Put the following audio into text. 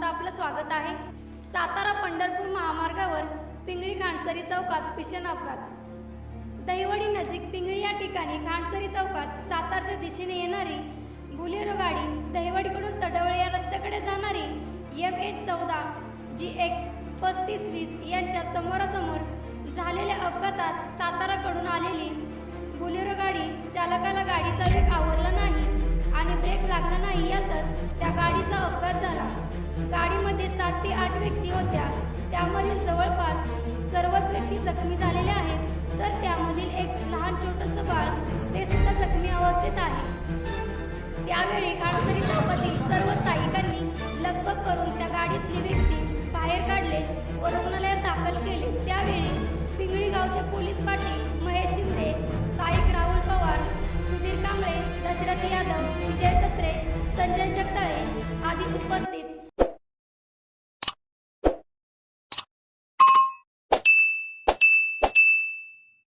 आता आपलं स्वागत आहे. सातारा पंढरपूर महामार्गावर पिंगळी खांडसरी चौकात भीषण अपघात. दहिवडी नजीक पिंगळी या ठिकाणी खांडसरी चौकात सातारच्या दिशेने येणारी बुलेरो गाडी दहिवडीकडून तडवळे या रस्त्याकडे जाणारी एम एच चौदा जी एक्स पस्तीस वीस यांच्या समोरासमोर झालेल्या अपघातात साताराकडून आलेली बुलेरो गाडी चालकाला गाडीचा वेग आवरला नाही आणि ब्रेक लागला नाही यातच त्या गाडीचा अपघात झाला. आठ व्यक्ती होत्या. त्यामधील जवळपास सर्वच व्यक्ती जखमी झालेल्या आहेत. तर त्यामधील एक लहान छोटंसं बाळ ते सुद्धा जखमी अवस्थेत आहे. त्यावेळी खाडसरी चौकातील सर्व स्थायिकांनी लगबग करून त्या गाडीतली व्यक्ती बाहेर काढले व रुग्णालयात दाखल केले. त्यावेळी पिंगळी गावचे पोलीस पाटील महेश शिंदे स्थायिक राहुल पवार सुधीर कांबळे दशरथ यादव विजय सत्रे संजय जगदाळे